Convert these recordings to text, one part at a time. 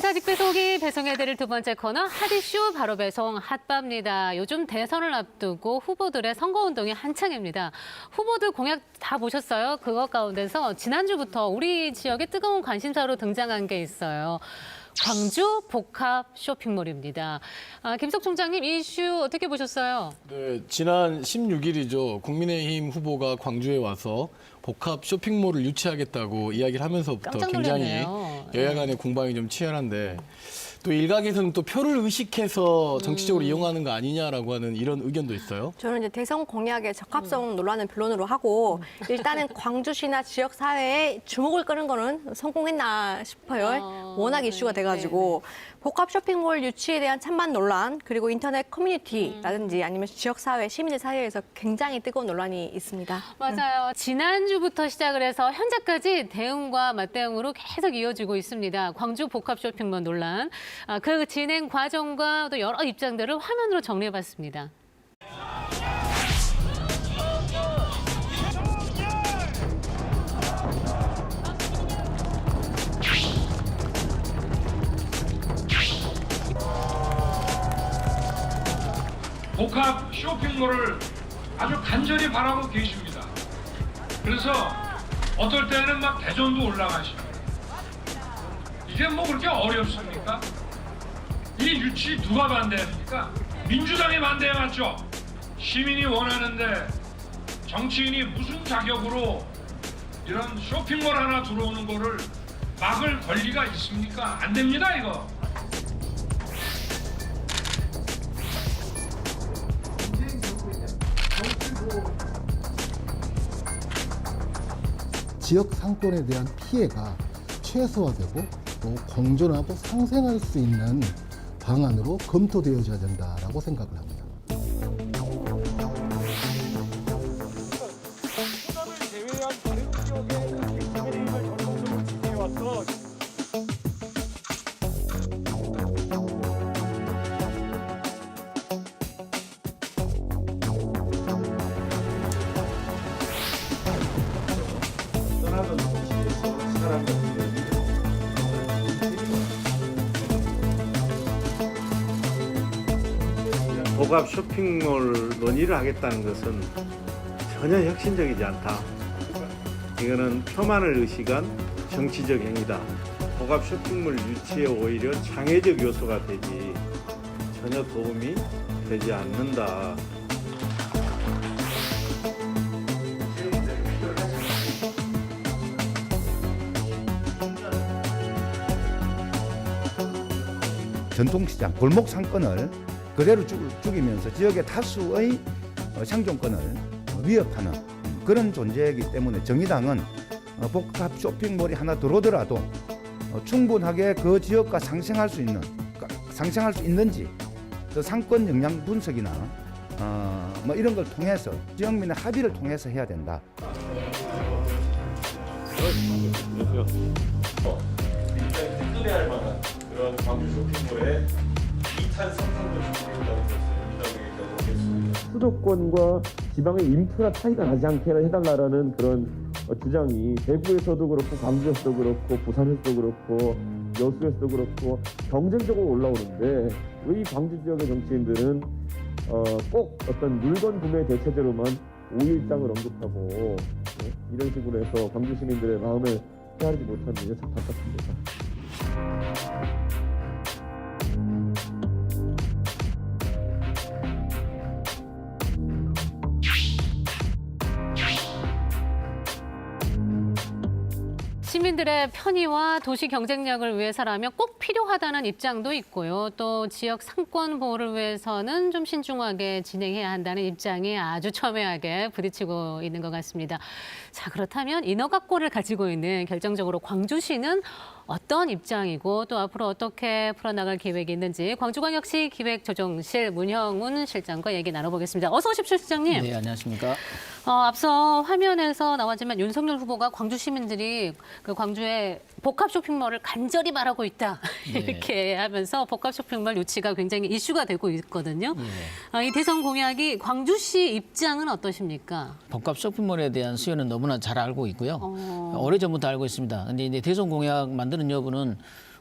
시사직 배송이 배송해드릴 두 번째 코너 핫이슈 바로 배송 핫바입니다. 요즘 대선을 앞두고 후보들의 선거운동이 한창입니다. 후보들 공약 다 보셨어요? 그것 가운데서 지난주부터 우리 지역의 뜨거운 관심사로 등장한 게 있어요. 광주 복합 쇼핑몰입니다. 아, 김석 총장님 이 이슈 어떻게 보셨어요? 네, 지난 16일이죠. 국민의힘 후보가 광주에 와서 복합 쇼핑몰을 유치하겠다고 이야기를 하면서부터 깜짝 굉장히 놀랐네요. 여야 간의 공방이 좀 치열한데 또 일각에서는 또 표를 의식해서 음. 정치적으로 이용하는 거 아니냐라고 하는 이런 의견도 있어요. 저는 이제 대선 공약의 음. 적합성 논란을 변론으로 하고 일단은 광주시나 지역 사회에 주목을 끄는 거는 성공했나 싶어요. 어, 워낙 이슈가 네, 돼가지고 복합 쇼핑몰 유치에 대한 찬반 논란 그리고 인터넷 커뮤니티라든지 음. 아니면 지역 사회 시민들 사이에서 굉장히 뜨거운 논란이 있습니다. 맞아요. 지난주부터 시작을 해서 현재까지 대응과 맞대응으로 계속 이어지고 있습니다. 광주 복합 쇼핑몰 논란. 아, 그 진행 과정과 또 여러 입장들을 화면으로 정리해봤습니다. 복합 쇼핑몰을 아주 간절히 바라고 계십니다. 그래서 어떨 때는 막 대전도 올라가시고 이게 뭐 그렇게 어렵습니까? 이 유치 누가 반대합니까? 민주당이 반대해 맞죠? 시민이 원하는데 정치인이 무슨 자격으로 이런 쇼핑몰 하나 들어오는 거를 막을 권리가 있습니까? 안 됩니다 이거. 지역 상권에 대한 피해가 최소화되고 또 공존하고 상생할 수 있는 방안으로 검토되어져야 된다라고 생각을 합니다. 복합 쇼핑몰 논의를 하겠다는 것은 전혀 혁신적이지 않다. 이거는 표만을 의식한 정치적 행위다. 복합 쇼핑몰 유치에 오히려 창의적 요소가 되지 전혀 도움이 되지 않는다. 전통시장 골목 상권을 그대로 죽, 죽이면서 지역의 다수의 어, 생존권을 어, 위협하는 음, 그런 존재이기 때문에 정의당은 어, 복합 쇼핑몰이 하나 들어오더라도 어, 충분하게 그 지역과 상생할 수 있는 가- 상생할 수 있는지 그 상권 영향 분석이나 어, 뭐 이런 걸 통해서 지역민의 합의를 통해서 해야 된다. 든든해할 만한 그런 쇼핑몰의 2탄 3탄도 준비된다고 들었어요. 민주당에게 오겠습니다. 수도권과 지방의 인프라 차이가 나지 않게 해달라라는 그런 어, 주장이 대구에서도 그렇고 광주에서도 그렇고 부산에서도 그렇고 여수에서도 그렇고 경쟁적으로 올라오는데 왜 이 광주 지역의 정치인들은 어, 꼭 어떤 물건 구매 대체제로만 오일장을 언급하고 네? 이런 식으로 해서 광주 시민들의 마음을 헤아리지 못하는 게 참 답답합니다. 시민들의 편의와 도시 경쟁력을 위해서라면 꼭 필요하다는 입장도 있고요. 또 지역 상권 보호를 위해서는 좀 신중하게 진행해야 한다는 입장이 아주 첨예하게 부딪히고 있는 것 같습니다. 자, 그렇다면 인허가권을 가지고 있는 결정적으로 광주시는 어떤 입장이고 또 앞으로 어떻게 풀어나갈 계획이 있는지 광주광역시 기획조정실 문형훈 실장과 얘기 나눠보겠습니다. 어서 오십시오, 실장님. 네, 안녕하십니까. 어, 앞서 화면에서 나왔지만 윤석열 후보가 광주 시민들이 그 광주의 복합 쇼핑몰을 간절히 바라고 있다 네. 이렇게 하면서 복합 쇼핑몰 유치가 굉장히 이슈가 되고 있거든요. 예. 아, 이 대선 공약이 광주시 입장은 어떠십니까? 복합 쇼핑몰에 대한 수요는 너무나 잘 알고 있고요. 어. 오래 전부터 알고 있습니다. 근데 이제 대선 공약 만드는 여부는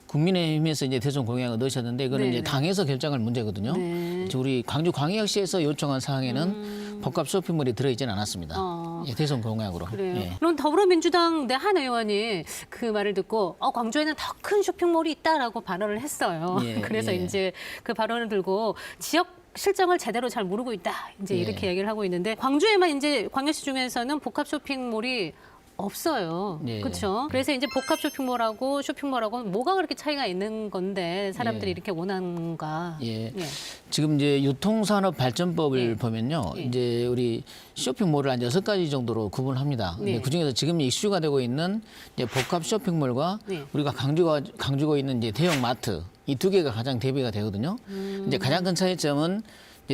국민의힘에서 이제 대선 공약을 넣으셨는데 그거는 네네. 이제 당에서 결정할 문제거든요. 네. 우리 광주 광역시에서 요청한 사항에는 복합 쇼핑몰이 들어있지는 않았습니다. 어. 예, 대선 공약으로. 그래요. 예. 그럼 더불어민주당 내 한 의원이 그 말을 듣고 어, 광주에는 더 큰 쇼핑몰이 있다라고 발언을 했어요. 예, 그래서 예. 이제 그 발언을 들고 지역 실정을 제대로 잘 모르고 있다. 이제 예. 이렇게 얘기를 하고 있는데 광주에만 이제 광역시 중에서는 복합 쇼핑몰이 없어요. 예. 그렇죠. 그래서 이제 복합 쇼핑몰하고 쇼핑몰하고 뭐가 그렇게 차이가 있는 건데 사람들이 예. 이렇게 원하는가? 예. 지금 이제 유통산업 발전법을 예. 보면요. 예. 이제 우리 쇼핑몰을 한 여섯 가지 정도로 구분합니다. 네. 그 중에서 지금 이슈가 되고 있는 이제 복합 쇼핑몰과 네. 우리가 강조가 강조고 있는 이제 대형 마트 이 두 개가 가장 대비가 되거든요. 음. 이제 가장 큰 차이점은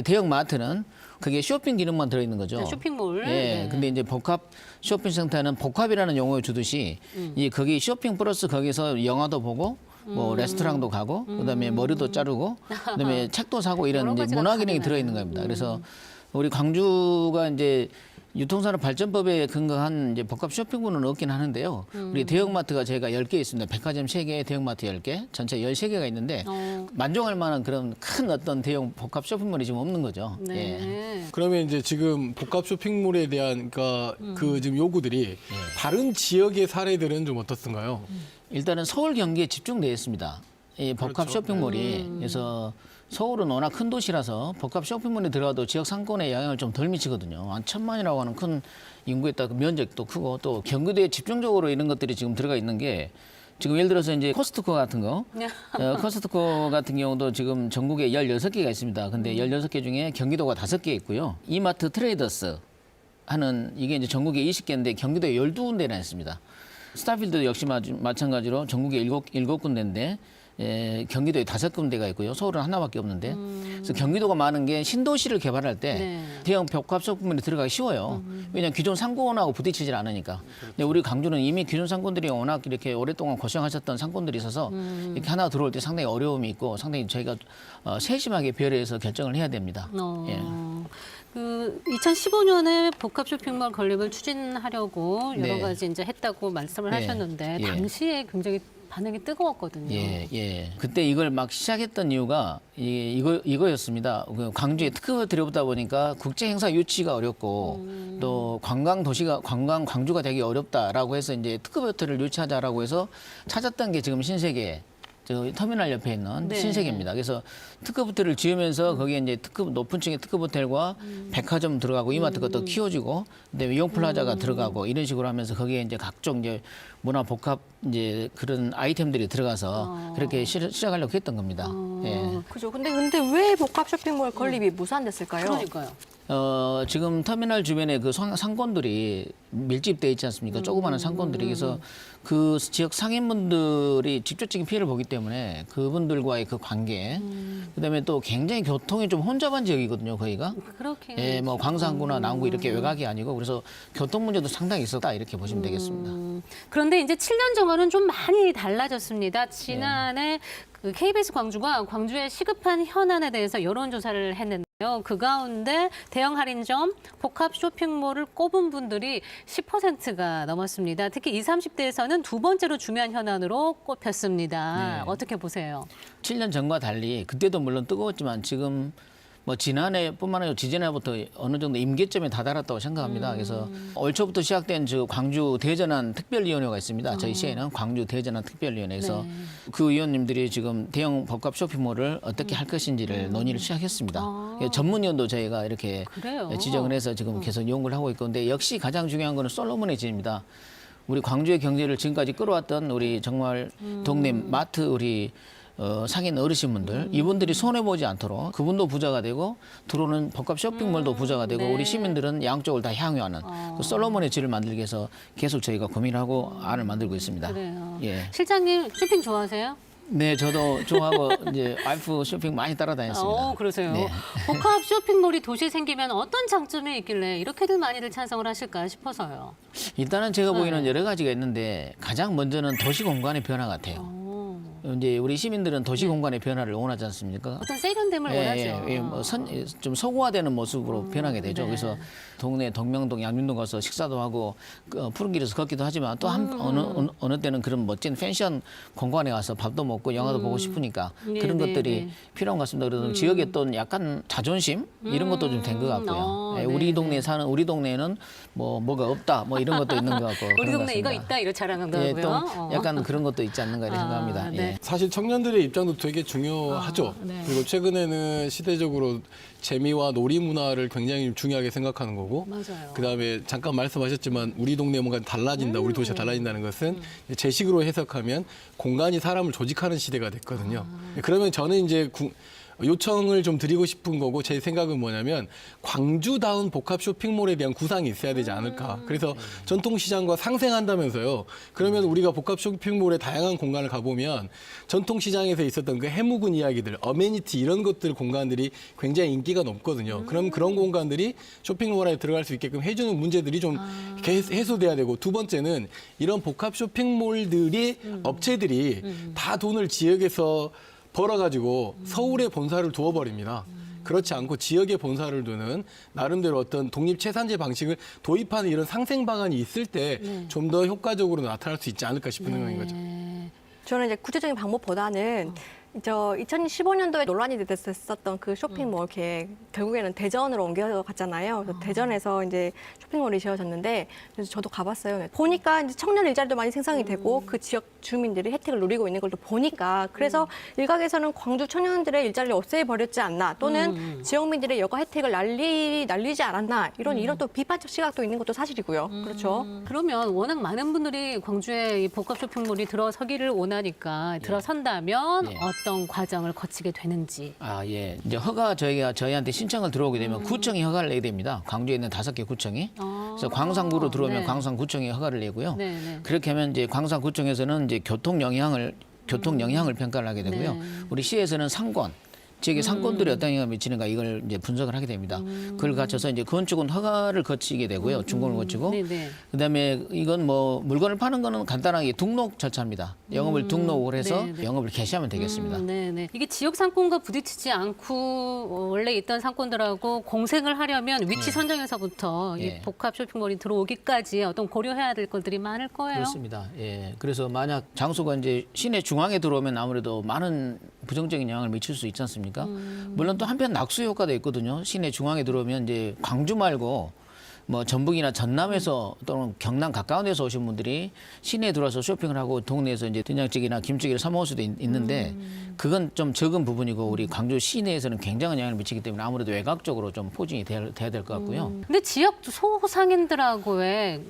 대형 마트는 그게 쇼핑 기능만 들어 있는 거죠. 쇼핑몰. 예. 네. 근데 이제 복합 쇼핑 센터는 복합이라는 용어를 주듯이 음. 이 거기 쇼핑 플러스 거기서 영화도 보고 뭐 음. 레스토랑도 가고 그다음에 머리도 자르고 그다음에 책도 사고 이런 이제 문화 기능이 가능하네요. 들어 있는 겁니다. 그래서 우리 광주가 이제 유통산업 발전법에 근거한 이제 복합 쇼핑몰은 없긴 하는데요. 음. 우리 대형마트가 저희가 10개 있습니다. 백화점 3개, 대형마트 10개, 전체 13개가 있는데 어, 만족할 만한 그런 큰 어떤 대형 복합 쇼핑몰이 지금 없는 거죠. 예. 네. 그러면 이제 지금 복합 쇼핑몰에 대한 그러니까 그 지금 요구들이 다른 지역의 사례들은 좀 어떻던가요? 일단은 서울 경기에 집중되어 있습니다. 이 복합 그렇죠. 쇼핑몰이 그래서 서울은 워낙 큰 도시라서 복합 쇼핑몰에 들어가도 지역 상권에 영향을 좀 덜 미치거든요. 한 천만이라고 하는 큰 인구에 따라 그 면적도 크고 또 경기도에 집중적으로 이런 것들이 지금 들어가 있는 게 지금 예를 들어서 이제 코스트코 같은 거, 어, 코스트코 같은 경우도 지금 전국에 16개가 있습니다. 근데 16개 중에 경기도가 5개 있고요. 이마트 트레이더스 하는 이게 이제 전국에 20개인데 경기도에 12군데나 있습니다. 스타필드도 역시 마, 마찬가지로 전국에 일곱 일곱 군데인데 예, 경기도에 다섯 군데가 있고요. 서울은 하나밖에 없는데. 그래서 경기도가 많은 게 신도시를 개발할 때 네. 대형 복합 쇼핑몰이 들어가기 쉬워요. 왜냐하면 기존 상권하고 부딪히질 않으니까. 근데 우리 강주는 이미 기존 상권들이 워낙 이렇게 오랫동안 고생하셨던 상권들이 있어서 이렇게 하나 들어올 때 상당히 어려움이 있고 상당히 저희가 어, 세심하게 배려해서 결정을 해야 됩니다. 어, 예. 그 2015년에 복합 쇼핑몰 건립을 추진하려고 여러 네. 가지 이제 했다고 말씀을 네. 하셨는데 예. 당시에 굉장히 반응이 뜨거웠거든요. 예, 예. 그때 이걸 막 시작했던 이유가 이, 이거 이거였습니다. 그 광주에 특급을 들여보다 보니까 국제 행사 유치가 어렵고 또 관광 도시가 관광 광주가 되기 어렵다라고 해서 이제 특급 호텔을 유치하자라고 해서 찾았던 게 지금 신세계 저 터미널 옆에 있는 네. 신세계입니다. 그래서 특급 호텔을 지으면서 거기에 이제 특급 높은 층의 특급 호텔과 백화점 들어가고 이마트 것도 키워지고 그다음에 이용 플라자가 들어가고 이런 식으로 하면서 거기에 이제 각종 이제 문화 복합 이제 그런 아이템들이 들어가서 그렇게 시, 시작하려고 했던 겁니다. 예. 그죠. 근데 근데 왜 복합 쇼핑몰 건립이 무산됐을까요? 그러니까요. 어, 지금 터미널 주변에 그 상, 상권들이 밀집돼 있지 않습니까? 조그마한 상권들이 그래서 그 지역 상인분들이 직접적인 피해를 보기 때문에 그분들과의 그 관계, 그다음에 또 굉장히 교통이 좀 혼잡한 지역이거든요, 거기가. 그렇게 예, 뭐 광산구나 남구 이렇게 외곽이 아니고 그래서 교통 문제도 상당히 있었다 이렇게 보시면 되겠습니다. 음, 그런데 이제 7년 전과는 좀 많이 달라졌습니다. 지난해 그 KBS 광주가 광주의 시급한 현안에 대해서 여론조사를 했는데요. 그 가운데 대형 할인점, 복합 쇼핑몰을 꼽은 분들이 10%가 넘었습니다. 특히 20, 30대에서는 두 번째로 중요한 현안으로 꼽혔습니다. 네. 어떻게 보세요? 7년 전과 달리 그때도 물론 뜨거웠지만 지금 뭐 지난해뿐만 아니라 지지난해부터 어느 정도 임계점에 다다랐다고 생각합니다. 그래서 올 초부터 시작된 저 광주 대전환 특별위원회가 있습니다. 저희 시에는 광주 대전환 특별위원회에서 그 위원님들이 지금 대형 복합 쇼핑몰을 어떻게 할 것인지를 논의를 시작했습니다. 예, 전문위원도 저희가 이렇게 그래요? 지정을 해서 지금 계속 연구를 하고 있고 근데 역시 가장 중요한 거는 솔로몬의 질입니다. 우리 광주의 경제를 지금까지 끌어왔던 우리 정말 동네 마트 우리 어, 상인 어르신분들 이분들이 손해 보지 않도록 그분도 부자가 되고 들어오는 복합 쇼핑몰도 부자가 되고 네. 우리 시민들은 양쪽을 다 향유하는 그 솔로몬의 질을 만들기 위해서 계속 저희가 고민을 하고 안을 만들고 있습니다. 그래요. 예. 실장님 쇼핑 좋아하세요? 네, 저도 좋아하고 이제 와이프 쇼핑 많이 따라다녔습니다. 어, 그러세요. 네. 복합 쇼핑몰이 도시에 생기면 어떤 장점이 있길래 이렇게들 많이들 찬성을 하실까 싶어서요. 일단은 제가 네. 보기에는 여러 가지가 있는데 가장 먼저는 도시 공간의 변화 같아요. 어. 이제 우리 시민들은 도시 공간의 변화를 원하지 않습니까? 어떤 세련됨을 원하죠. 예, 예, 뭐 선, 예, 좀 서구화되는 모습으로 변하게 되죠. 네. 그래서 동네 동명동, 양윤동 가서 식사도 하고 그, 어, 푸른 길에서 걷기도 하지만 또한 음. 어느 어느, 어느 때는 그런 멋진 펜션 공간에 가서 밥도 먹고 영화도 보고 싶으니까 네, 그런 네, 것들이 네. 필요한 것 같습니다. 그래서 지역의 또 약간 자존심 이런 것도 좀 된 것 같고요. 어, 예, 네, 우리 네. 동네 에 사는 우리 동네에는 뭐 뭐가 없다 뭐 이런 것도 있는 것 같고 우리 동네 이거. 있다 이런 자랑한 예. 또 어. 약간 그런 것도 있지 않는가 이렇게 아, 생각합니다. 네. 예. 사실 청년들의 입장도 되게 중요하죠. 아, 네. 그리고 최근에는 시대적으로 재미와 놀이 문화를 굉장히 중요하게 생각하는 거고 맞아요. 그다음에 잠깐 말씀하셨지만 우리 동네 뭔가 달라진다, 우리 도시가 달라진다는 것은 제 식으로 해석하면 공간이 사람을 조직하는 시대가 됐거든요. 그러면 저는 이제 구- 요청을 좀 드리고 싶은 거고 제 생각은 뭐냐면 광주다운 복합 쇼핑몰에 대한 구상이 있어야 되지 않을까. 그래서 전통시장과 상생한다면서요. 그러면 우리가 복합 쇼핑몰의 다양한 공간을 가보면 전통시장에서 있었던 그 해묵은 이야기들, 어메니티 이런 것들 공간들이 굉장히 인기가 높거든요. 그럼 그런 공간들이 쇼핑몰 안에 들어갈 수 있게끔 해주는 문제들이 좀 개- 해소돼야 되고 두 번째는 이런 복합 쇼핑몰들이 업체들이 다 돈을 지역에서 벌어가지고 서울에 본사를 두어버립니다. 그렇지 않고 지역에 본사를 두는 나름대로 어떤 독립채산제 방식을 도입하는 이런 상생 방안이 있을 때 좀 더 효과적으로 나타날 수 있지 않을까 싶은 생각인 거죠. 저는 이제 구체적인 방법보다는 저 2015년도에 논란이 됐었던 그 쇼핑몰 계획 결국에는 대전으로 옮겨갔잖아요. 그래서 대전에서 이제 쇼핑몰이 지어졌는데 그래서 저도 가봤어요. 보니까 이제 청년 일자리도 많이 생성이 되고 그 지역 주민들이 혜택을 누리고 있는 걸 또 보니까 그래서 일각에서는 광주 청년들의 일자리를 없애버렸지 않나 또는 지역민들의 여가 혜택을 날리 날리지 않았나 이런 이런 또 비판적 시각도 있는 것도 사실이고요. 그렇죠. 그러면 워낙 많은 분들이 광주에 이 복합 쇼핑몰이 들어서기를 원하니까 들어선다면 예. 어떤 과정을 거치게 되는지. 아, 예. 이제 허가 저희가 저희한테 신청을 들어오게 되면 구청이 허가를 내야 됩니다. 광주에 있는 다섯 개 구청이. 아, 그래서 광산구로 들어오면 네. 광산구청이 허가를 내고요. 네, 네. 그렇게 하면 이제 광산구청에서는 이제 교통 영향을 교통 영향을 평가를 하게 되고요. 네. 우리 시에서는 상권 지역의 상권들이 어떤 영향을 미치는가 이걸 이제 분석을 하게 됩니다. 그걸 갖춰서 이제 건축은 허가를 거치게 되고요. 준공을 거치고 네, 네. 그다음에 이건 뭐 물건을 파는 거는 간단하게 등록 절차입니다. 영업을 등록을 해서 네, 네. 영업을 개시하면 되겠습니다. 음, 네네. 이게 지역 상권과 부딪히지 않고 어, 원래 있던 상권들하고 공생을 하려면 위치 선정에서부터 이 예. 복합 쇼핑몰이 들어오기까지 어떤 고려해야 될 것들이 많을 거예요. 그렇습니다. 예. 그래서 만약 장소가 이제 시내 중앙에 들어오면 아무래도 많은 부정적인 영향을 미칠 수 있지 않습니까? 물론 또 한편 낙수 효과도 있거든요. 시내 중앙에 들어오면 이제 광주 말고 뭐 전북이나 전남에서 또는 경남 가까운 데서 오신 분들이 시내에 들어와서 쇼핑을 하고 동네에서 이제 된장찌개나 김치찌개를 사 먹을 수도 있, 는데 그건 좀 적은 부분이고 우리 광주 시내에서는 굉장한 영향을 미치기 때문에 아무래도 외곽적으로 좀 포진이 돼야, 될 것 같고요. 근데 지역 소상인들하고의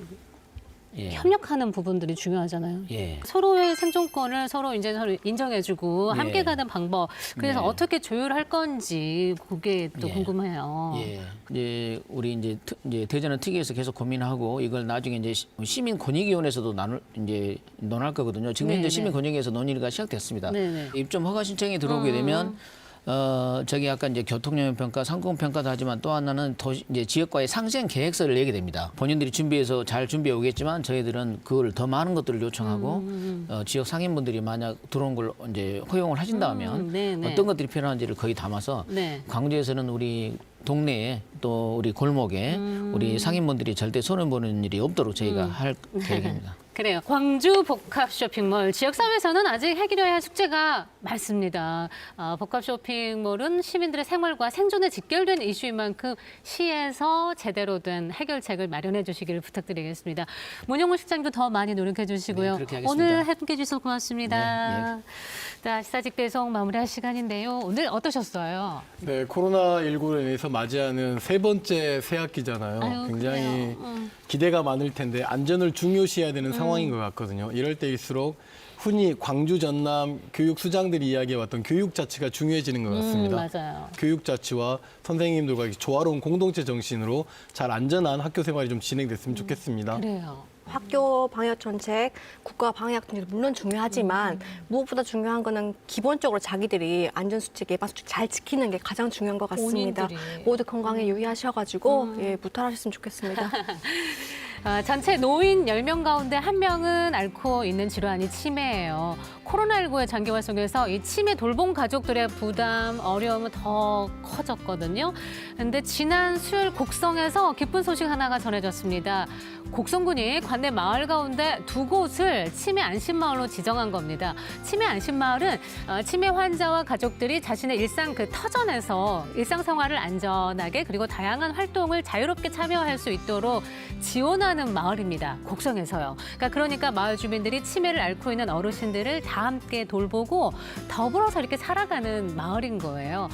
예. 협력하는 부분들이 중요하잖아요. 예. 서로의 생존권을 서로 이제 서로 인정해주고 예. 함께 가는 방법. 그래서 네. 어떻게 조율할 건지 그게 또 예. 궁금해요. 예. 이제 우리 이제, 트, 이제 대전은 특위에서 계속 고민하고 이걸 나중에 이제 시- 시민 권익위원회에서도 나눌 이제 논할 거거든요. 지금 네, 현재 네. 시민 권익위에서 논의가 시작됐습니다. 네, 네. 입점 허가 신청이 들어오게 되면 어 저기 아까 이제 교통영향 평가, 상공 평가도 하지만 또 하나는 도 이제 지역과의 상생 계획서를 내게 됩니다. 본인들이 준비해서 잘 준비해 오겠지만 저희들은 그걸 더 많은 것들을 요청하고 어, 지역 상인분들이 만약 들어온 걸 이제 허용을 하신다면 음, 네, 네. 어떤 것들이 필요한지를 거의 담아서 네. 광주에서는 우리 동네에 또 우리 골목에 음. 우리 상인분들이 절대 손해 보는 일이 없도록 저희가 할 계획입니다. 그래요. 광주 복합 쇼핑몰 지역 사회에서는 아직 해결해야 할 숙제가 많습니다. 아, 복합 쇼핑몰은 시민들의 생활과 생존에 직결된 이슈인 만큼 시에서 제대로 된 해결책을 마련해 주시기를 부탁드리겠습니다. 문영훈 실장도 더 많이 노력해 주시고요. 네. 오늘 함께 해 주셔서 고맙습니다. 네, 자, 시사직 배송 마무리할 시간인데요. 오늘 어떠셨어요? 네, 코로나19로 인해서 맞이하는 세 번째 새학기잖아요. 아유, 굉장히. 음. 기대가 많을 텐데 안전을 중요시해야 되는 상황 인 것 같거든요. 이럴 때일수록 흔히 광주 전남 교육 수장들이 이야기해왔던 교육 자치가 중요해지는 것 같습니다. 음, 맞아요. 교육 자치와 선생님들과 조화로운 공동체 정신으로 잘 안전한 학교 생활이 좀 진행됐으면 좋겠습니다. 그래요. 학교 방역 정책, 국가 방역 정책 물론 중요하지만 무엇보다 중요한 거는 기본적으로 자기들이 안전 수칙, 예방 수칙 잘 지키는 게 가장 중요한 것 같습니다. 본인들이. 모두 건강에 유의하셔가지고 예 무탈하셨으면 좋겠습니다. 아, 전체 노인 10명 가운데 한명은 앓고 있는 질환이 치매예요. 코로나19의 장기화 속에서 이 치매 돌봄 가족들의 부담, 어려움은 더 커졌거든요. 근데 지난 수요일 곡성에서 기쁜 소식 하나가 전해졌습니다. 곡성군이 관내 마을 가운데 두 곳을 치매 안심마을로 지정한 겁니다. 치매 안심마을은 어, 치매 환자와 가족들이 자신의 일상 그 터전에서 일상생활을 안전하게 그리고 다양한 활동을 자유롭게 참여할 수 있도록 지원하는 마을입니다. 곡성에서요. 그러니까, 그러니까 마을 주민들이 치매를 앓고 있는 어르신들을 다 함께 돌보고 더불어서 이렇게 살아가는 마을인 거예요.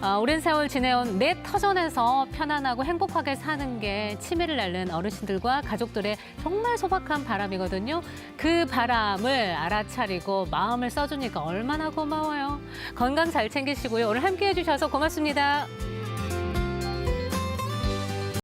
아, 오랜 세월 지내온 내 터전에서 편안하고 행복하게 사는 게 치매를 앓는 어르신들과 가족들의 정말 소박한 바람이거든요. 그 바람을 알아차리고 마음을 써주니까 얼마나 고마워요. 건강 잘 챙기시고요. 오늘 함께 해주셔서 고맙습니다.